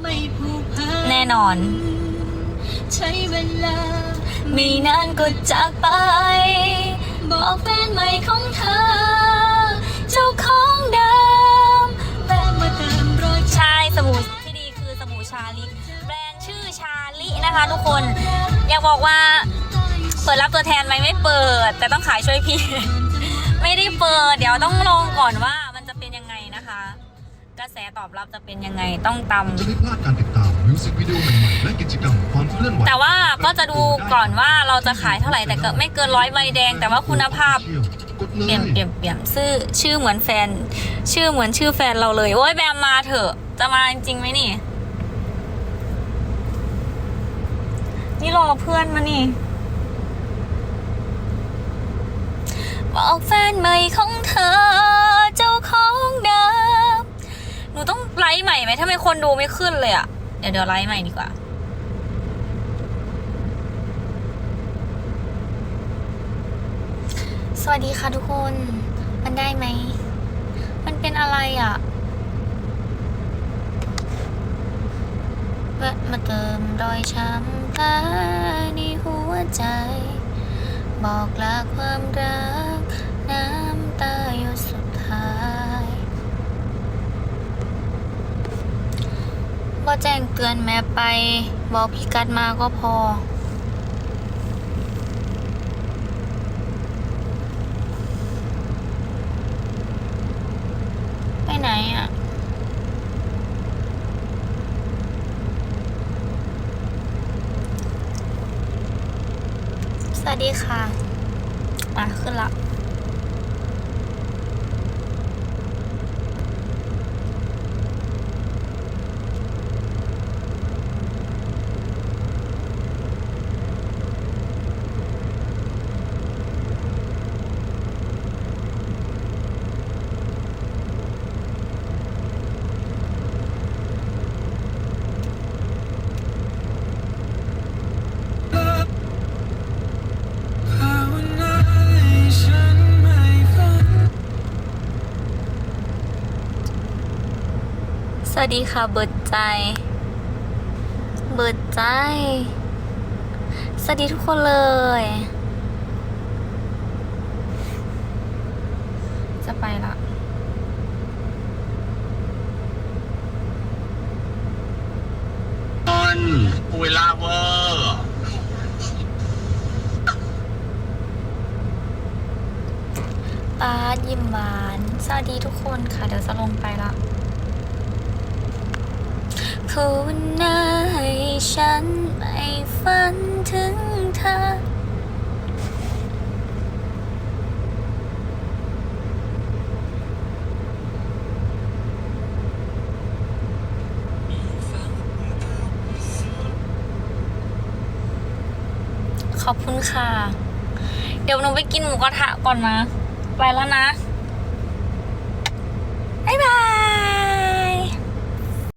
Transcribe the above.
ไม่ผูกพันแน่นอน ใช้เวลามีนานก็จากไป บอกแฟนใหม่ของเธอ เจ้าของเดิมแวะมาเติมรอยใช่สบู่ที่ดีคือสบู่ชาลิแบรนด์ชื่อชาลินะคะทุกคน อยากบอกว่า เปิดรับตัวแทนไหมไม่เปิด แต่ต้องขายช่วยพี่ ไม่ได้เปิด เดี๋ยวต้องลองก่อนว่า กระแสตอบรับจะเป็นยังไงต้องตำจะไม่พลาดการติดตามมิวสิกวิดีโอใหม่ๆและกิจกรรมความเคลื่อนไหวแต่ว่าก็จะดูก่อนว่าเราจะขายเท่าไหร่แต่ก็ไม่เกินร้อยใบแดง แต่ว่าคุณภาพกดเลเปลี่ยนยเปลี่ยนเปลี่ยนชื่อชื่อเหมือนแฟน ชื่อเหมือนชื่อแฟนเราเลย โอ้ยแบมมาเถอะ จะมาจริงๆไหมนี่ นี่รอเพื่อนมานี่บอกแฟนใหม่ของเธอ ฟ์ใหม่ไหมถ้าไม่คนดูไม่ขึ้นเลยอะเดี๋ยวเดี๋ยวไลฟ์ใหม่ดีกว่า สวัสดีค่ะทุกคน มันได้ไหม มันเป็นอะไรอะ่ะแวะมาเติมรอยช้ำแผลในหัวใจ บอกลาความรัก แจ้งเตือนแม่ไป บอกพี่กัดมาก็พอ ไปไหนอะ สวัสดีค่ะ มาขึ้นละ วัสดีค่ะ เบิดใจ เบิดใจ สวัสดีทุกคนเลย จะไปละต้นเวลาเวอร์ปาดยิ้มหวาน สวัสดีทุกคนค่ะ เดี๋ยวจะลงไปละ ภาวนาให้ฉันไม่ฝันถึงเธอ ขอบคุณค่ะ เดี๋ยวหนูไปกินหมูกระทะก่อนนะ ไปแล้วนะ บ๊ายบาย